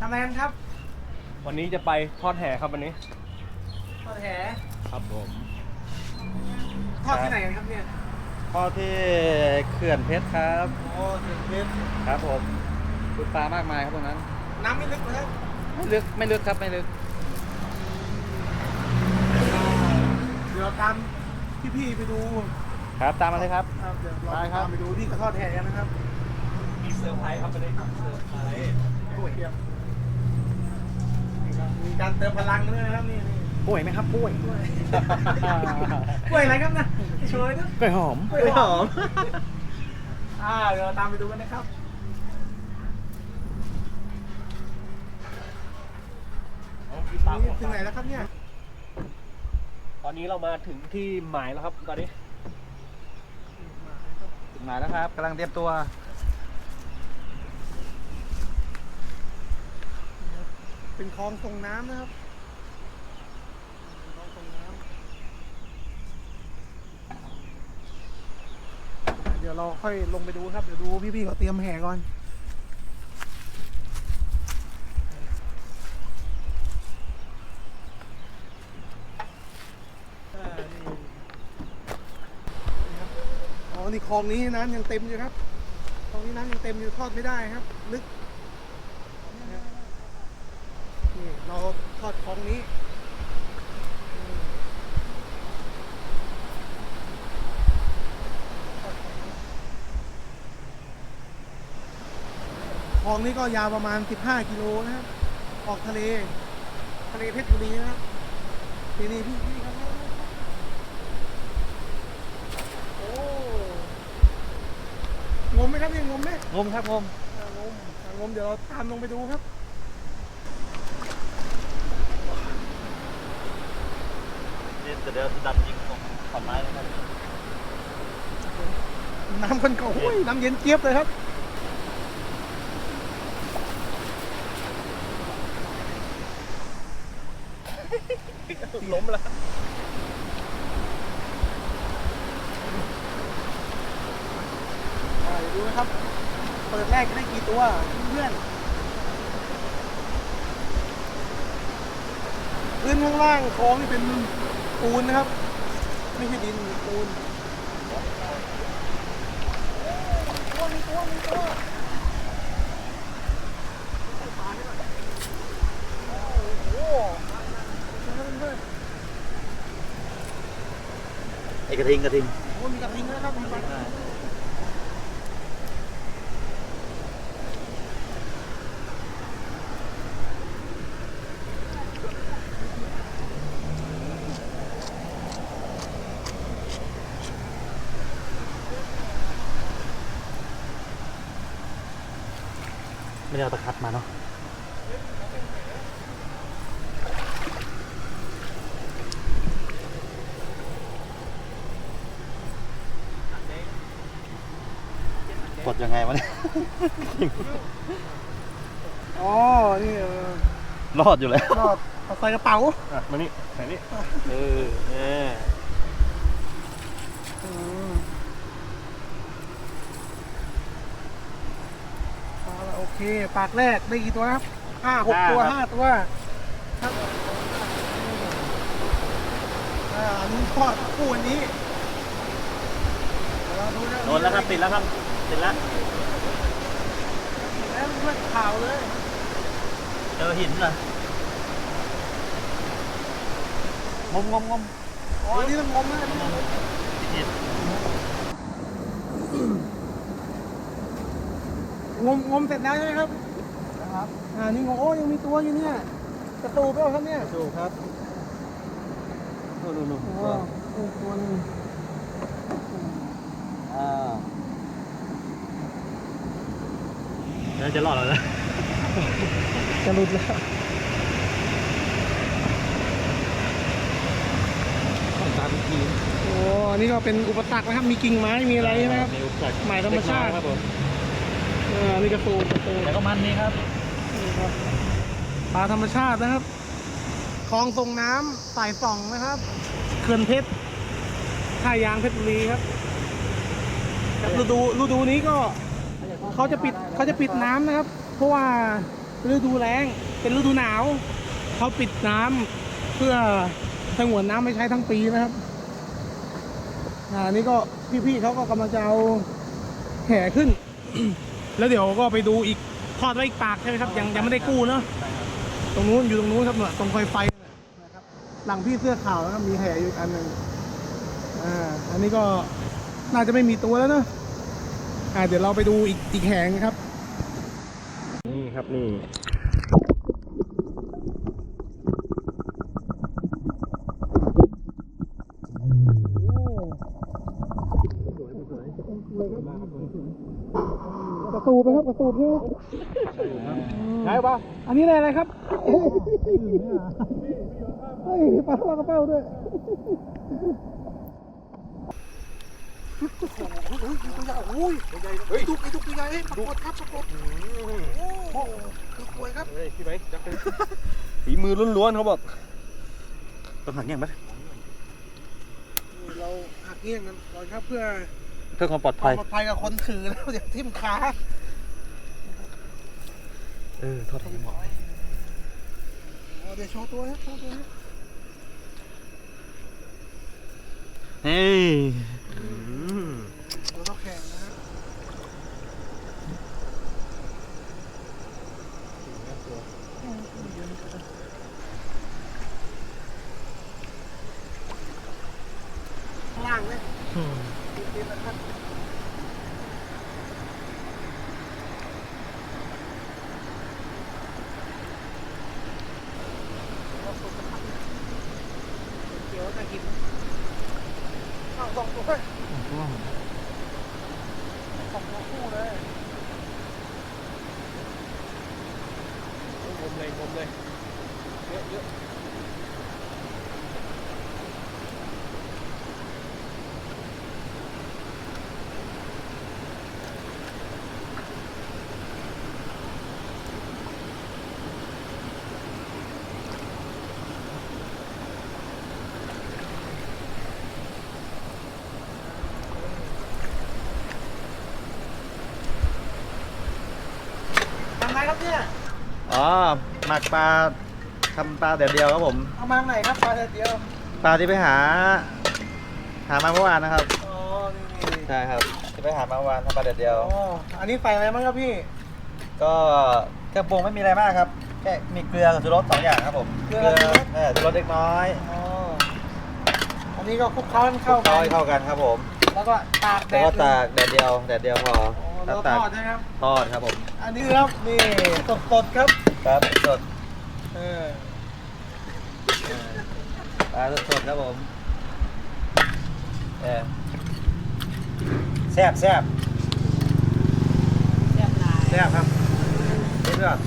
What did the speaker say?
ทำอะไรกันครับวันนี้จะไปทอดแห่ครับวันนี้ ทอดแหครับผม ทอดที่ไหนกันครับเนี่ยพ่อที่เขื่อนเพชรครับ โอ้ถึงเพชรครับผมดูปลามากมายครับตรงนั้น น้ำไม่ลึกนะครับไม่ลึกไม่ลึกครับไม่ลึก เดี๋ยวตามพี่ๆไปดูครับตามมาเลยครับ ครับเดี๋ยวเราได้ครับ ตามไปดูที่กระทอดแหกันนะครับมีเซอร์ไพรส์ครับวันนี้เซอร์ไพรส์กล้วยเทียมนี่ครับ มีการเติมพลังด้วยนะครับนี่นี่ป่วยไหมครับป่วยกล้วยกล้วยอะไรครับนะโชยนะกล้วยหอม กล้วยหอมอ่าเดี๋ยวเราตามไปดูกันนะครับตามนี่ถึงไหนแล้วครับเนี่ยตอนนี้เรามาถึงที่หมายแล้วครับตอนนี้ ถึงไหนแล้วครับกำลังเตรียมตัว เป็นคลองส่งน้ำนะครับคลองส่งน้ำเดี๋ยวเราค่อยลงไปดูครับ เดี๋ยวดูพี่ๆเขาเตรียมแห่ก่อนอ๋อนี่คลองนี้น้ำยังเต็มอยู่ครับ คลองนี้น้ำยังเต็มอยู่ทอดไม่ได้ครับ ลึกนะครับนี่ เราทอดคลองนี้อืมทอดคลองนี้คลองนี้ก็ยาวประมาณ 15 กิโลนะครับ ออกทะเล ทะเลเพชรบุรีนะครับนี่นี่พี่พี่ครับโอ้งมไหมครับเนี่ยงมไหมงมครับงมอ่างมอ่างมเดี๋ยวเราตามลงไปดูครับ เดี๋ยวเดี๋ยวดับยิงของขอนไม้นะครับน้ำคนเก่าโอ้ยน้ำเย็นเจี๊ยบเลยครับ ล้มแล้วอ่าเดี๋ยวดูนะครับ เปิดแรกจะได้กี่ตัวเพื่อนพื้นข้างล่างคลองนี่เป็น ปูนนะครับ ไม่ใช่ดินปูนตัวมีตัวมีตัวไอกระทิงกระทิงโอ้มีกระทิงด้วยครับมีปลากระทิง ไม่ได้เอาตะขัดมาเนาะกดยังไงวะเนี่ยอ๋อ นี่เออรอดอยู่แล้วรอดเอาใส่กระเป๋าอะมานี่ไหนนี่เออเอออืม เอาละโอเคปากแรกได้กี่ตัวครับห้าหกตัวห้าตัวครับอ่าอันนี้ทอดคู่อันนี้เดี๋ยวเราดูะโดนแล้วครับติดแล้วครับติดแล้วติดแล้วเพื่อนข่าวเลยเจอหินเหรองมงมงมอ๋ออันนี้ต้องงมนะอันนี้ต้องงมหิน งมงมเสร็จแล้วใช่ไหมครับ นะครับ อ่า นี่งมโอ้ยังมีตัวอยู่เนี่ยกระตูเปล่าครับเนี่ยดูครับนู่นนู่นนู่นโอ้โอ้ตัวหนึงอ่าน่าจะรอดแล้วนะจะหลุดแล้วตามทีโอ้อันนี้ก็เป็นอุปสรรคนะครับ มีกิ่งไม้ มีอะไรใช่ไหมครับมีอุปสรรคหมายธรรมชาติครับผม เอออันนี่กระตูกระตูแต่ก็มันนี่ครับนี่ครับ ปลาธรรมชาตินะครับ คลองส่งน้ำสายส่องนะครับ เขื่อนเพชรท่ายางเพชรบุรีครับครับฤดูฤดูนี้ก็เขาจะปิดเขาจะปิดน้ำนะครับ เพราะว่าฤดูแล้งเป็นฤดูหนาวเขาปิดน้ำเพื่อสงวนน้ำไม่ใช้ทั้งปีนะครับอ่าอันนี้ก็พี่ๆเขาก็กำลังจะเอาแห่ขึ้น แล้วเดี๋ยวก็ไปดูอีกทอดไว้อีกปากใช่ไหมครับ ยังยังไม่ได้กู้เนาะตรงนู้นอยู่ตรงนู้นครับเนี่ยตรงไฟไฟนะครับหลังพี่เสื้อขาวนะครับมีแห่อยู่อีกอันหนึ่งอ่าอันนี้ก็น่าจะไม่มีตัวแล้วเนาะอ่าเดี๋ยวเราไปดูอีกอีกแห่งครับ นี่ครับนี่ กระสู บนะครับกระสูบใช่ไหมใช่ปะอันนี้อะไรครับเฮ้ยปลาปลากระเป้าด้วยโอ้ยตัวใหญ่เฮ้ยดุกไอ้ดุกตัวใหญ่เฮ้ยปรากฏครับปรากฏโอ้โหดุกสวยครับเฮ้ยพี่ไหมจักรฝีมือล้วนๆเขาบอกต้องหักเงี้ยไหมเราหักเงี้ยงกันก่อนครับเพื่อเพื่อความปลอดควาภัมยปลอดภัยกับคนถือแล้วเดี๋ยวทิ่มขา เออทอดทิ้งหมดเอาเดี๋ยวโชว์ตัวครับโชว์ตัวนะเฮ้ยเราต้องแข่งนะครับข้างล่างเนี่ย น่ากินข้าวสองตัวเลยสองตัวคู่เลยงมเลยงมเลยเยอะเยอะ ครับเนี่ยอ๋อหมักปลาทำปลาแต่เดียวครับผม เอามาทางไหนครับปลาเดียวปลาที่ไปหา หามาเมื่อวานนะครับอ๋อนี่ใช่ครับที่ไปหามาเมื่อวานทำปลาแต่เดียวอ๋ออันนี้ใส่อะไรบ้างครับพี่ ก็เครื่องปรุงไม่มีอะไรมากครับแค่มีเกลือกับชูรสสองอย่างครับผมเกลือกับชูรสเออชูรสเล็กน้อยอ๋ออันนี้ก็คลุกเคล้าให้มันเข้าเข้ากักันนเข้ากันครับผม แล้วก็ตากแดแล้วดก็ตากแดดเดียวแดดเดียวพออ๋อแล้วก็ตากทอดใช่ไหมครับทอดครับผม อันนี้ครับนี่สดๆครับครับสดเออปลาสดๆครับผมเออแซ่บแซ่บแซ่บหลายแซ่บครับนี่เพื่อน